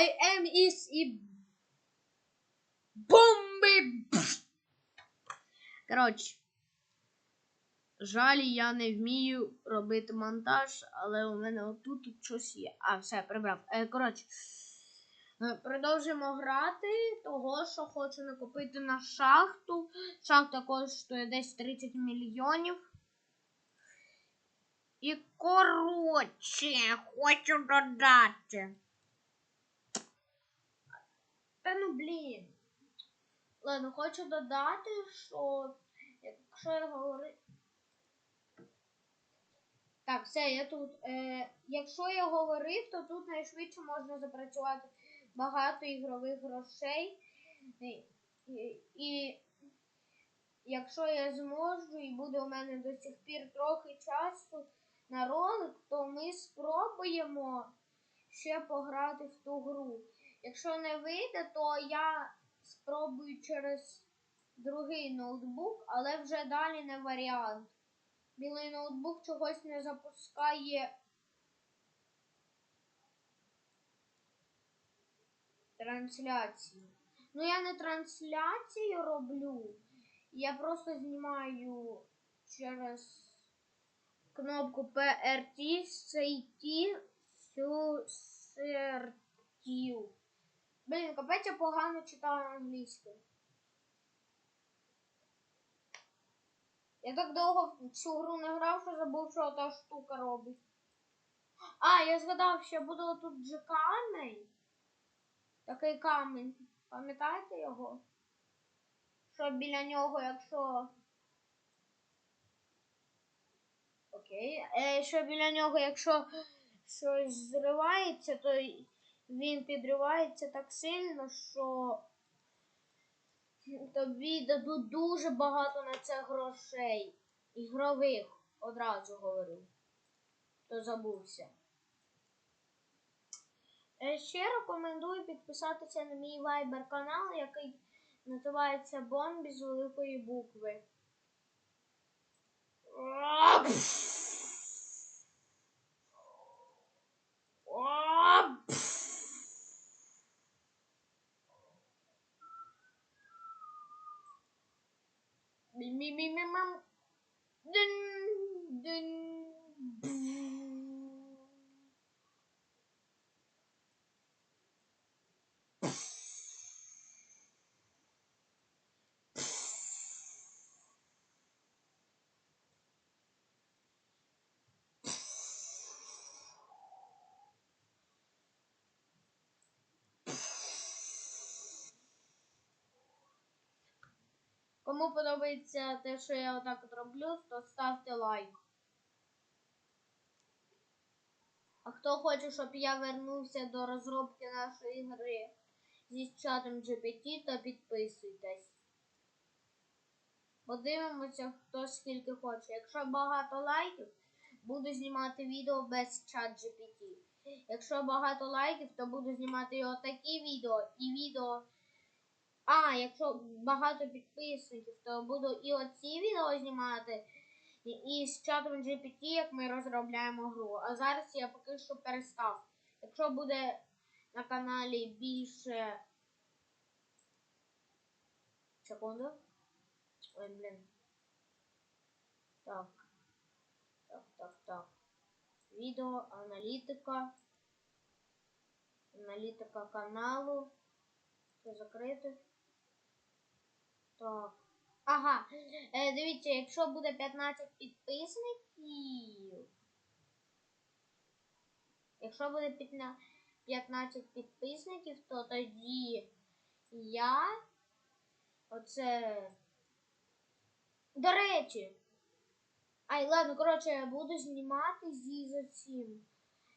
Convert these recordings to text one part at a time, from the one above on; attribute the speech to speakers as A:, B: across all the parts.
A: I am is і бомби. Коротше. Жаль, я не вмію робити монтаж, але у мене отут щось є. А, все, прибрав. Е, коротше. Е, Продовжимо грати, того, що хочу накопити на шахту. Шахта коштує десь 30 мільйонів. І коротше, хочу додати. Та ну блін. Ладно, хочу додати, що якщо я говорю. Так, все, я тут. Е, якщо я говорив, то тут найшвидше можна запрацювати багато ігрових грошей. І, і, і якщо я зможу і буде у мене до сих пір трохи часу на ролик, то ми спробуємо ще пограти в ту гру. Якщо не вийде, то я спробую через другий ноутбук, але вже далі не варіант. Білий ноутбук чогось не запускає трансляцію. Ну, я не трансляцію роблю. Я просто знімаю через кнопку PRT, CT, сертів. Блін, капець я погано читаю англійською. Я так довго в цю гру не грав, що забув, що та штука робить. А, я згадав, що буде тут же камінь. Такий камінь. Пам'ятаєте його? Що біля нього, якщо. Окей. Е, що біля нього, якщо щось зривається, то він підривається так сильно, що тобі дадуть дуже багато на це грошей. Ігрових, одразу говорю. Хто забувся. Е, Ще рекомендую підписатися на мій Viber канал, який називається Бомбі з великої букви. Me, me, me, me, me. me dun. Кому подобається те, що я отак от роблю, то ставте лайк. А хто хоче, щоб я вернувся до розробки нашої гри зі чатом GPT, то підписуйтесь. Подивимося, хто скільки хоче. Якщо багато лайків, буду знімати відео без чат GPT. Якщо багато лайків, то буду знімати і отакі відео і відео. А, якщо багато підписників, то буду і оці відео знімати, і, з чатом GPT, як ми розробляємо гру. А зараз я поки що перестав. Якщо буде на каналі більше. Секунду. Ой, блін. Так. Так, так, так. Відео, аналітика. Аналітика каналу. Це закрити. Так. Ага. Е, дивіться, якщо буде 15 підписників. Якщо буде 15 підписників, то тоді я. Оце. До речі. Ай, ладно, коротше, я буду знімати зі за цим.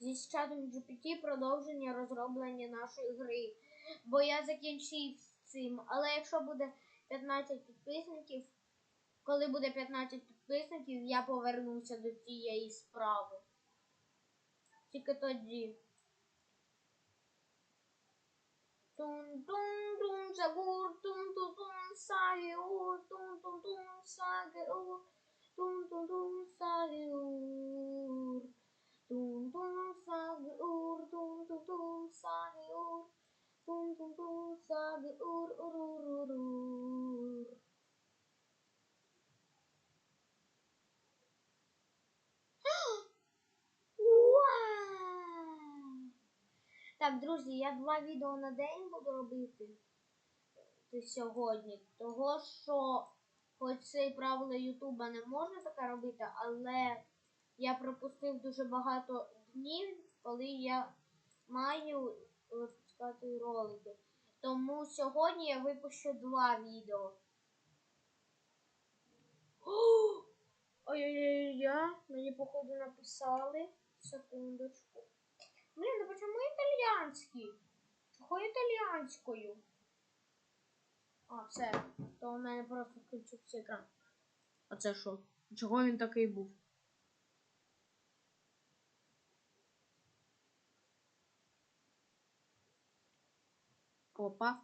A: Зі чатом GPT продовження розроблення нашої гри. Бо я закінчив цим. Але якщо буде 15 підписників, коли буде 15 підписників, я повернуся до цієї справи. Тільки тоді. Тун-тун-тун, загур, тун-тун-тун, сагіур, тун-тун-тун, сагіур, тун-тун-тун, сагіур. Так, друзі, я два відео на день буду робити е, сьогодні. Того що, хоч це і правило Ютуба не можна таке робити, але я пропустив дуже багато днів, коли я маю випускати ролики. Тому сьогодні я випущу два відео. Ой-ой-ой, мені походу написали. Секундочку. Блін, а почему італіянський? Чого італіянською? А, все. То у мене просто включився екран. А це що? Чого він такий був? Опа.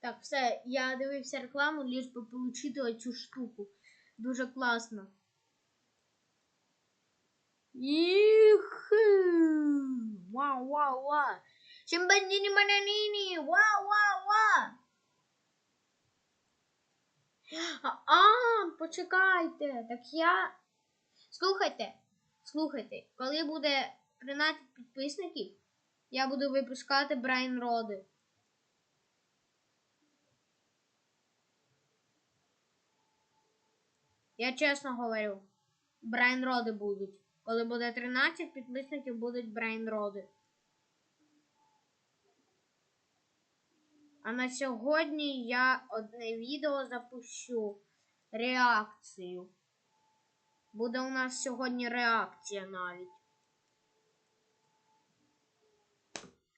A: Так, все, я дивився рекламу, лиш би отримати оцю штуку. Дуже класно. Їх! Вау, вау, вау! Чимбандіні мананіні! Вау, вау, вау! А, а, почекайте, так я. Слухайте, слухайте, коли буде 13 підписників, я буду випускати Брайн Роди. Я чесно говорю, Брайн Роди будуть. Коли буде 13 підписників, будуть Брайн Роди. А на сьогодні я одне відео запущу реакцію. Буде у нас сьогодні реакція навіть.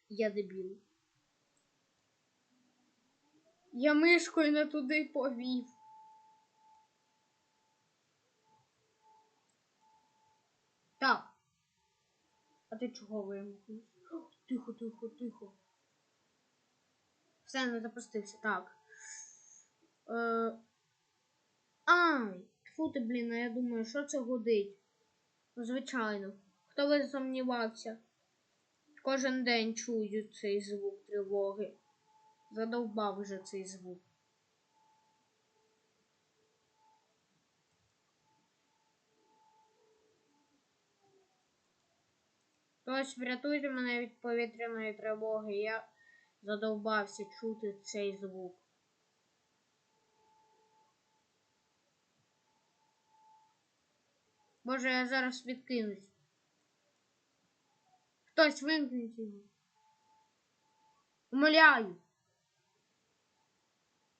A: Я дебіл. Я мишкою не туди повів. Так. А ти чого вимкнув? Тихо, тихо, тихо. Все, не запустився. Так. Е... Ай, фу ти, блін, а я думаю, що це гудить? Ну, звичайно. Хто би сумнівався? Кожен день чую цей звук тривоги. Задовбав вже цей звук. Хтось врятуйте мене від повітряної тривоги. Я задовбався чути цей звук. Боже, я зараз відкинусь. Хтось вимкніть його. Умоляю.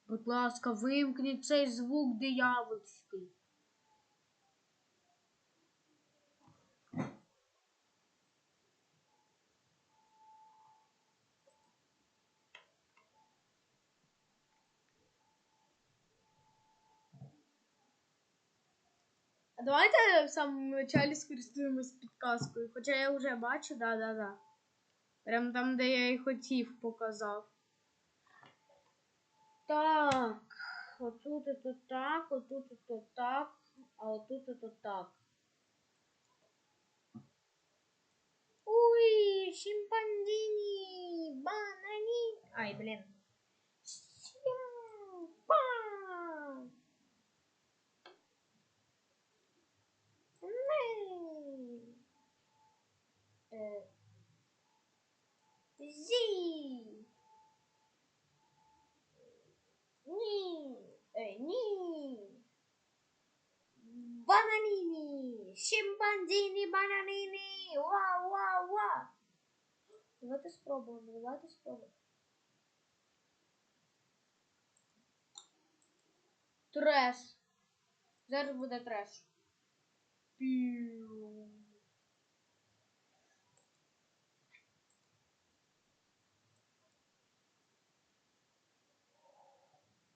A: Будь ласка, вимкніть цей звук диявольський. давайте в самому началі скористуємось підказкою. Хоча я вже бачу, да-да-да. Прям там, де я і хотів, показав. Так. Отут это так, отут это так, а отут это так. Ой, шимпанзини, банани. Ай, блин. Симпан. Шимпанзіні бананіні. Вау, вау, вау. Давайте спробуємо, давайте спробуємо. Треш. Зараз буде треш. Піу.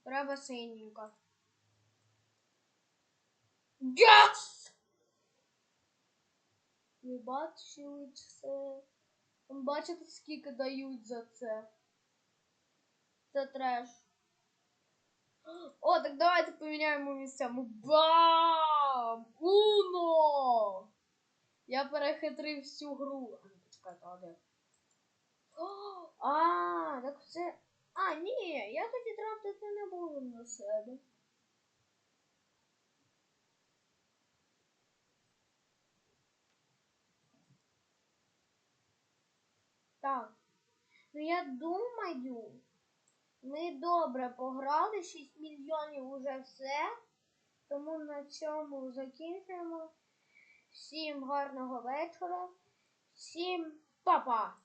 A: Треба синенько. Yes! Ви бачили це? Бачите, скільки дають за це? Це треш. О, так давайте поміняємо місцями. Бам! Уно! Я перехитрив всю гру. А, ну, почекайте, а де? Так це. А, ні, я тоді тратити не буду на себе. Так. Ну я думаю, ми добре пограли, 6 мільйонів уже все. Тому на цьому закінчуємо. Всім гарного вечора. Всім па-па!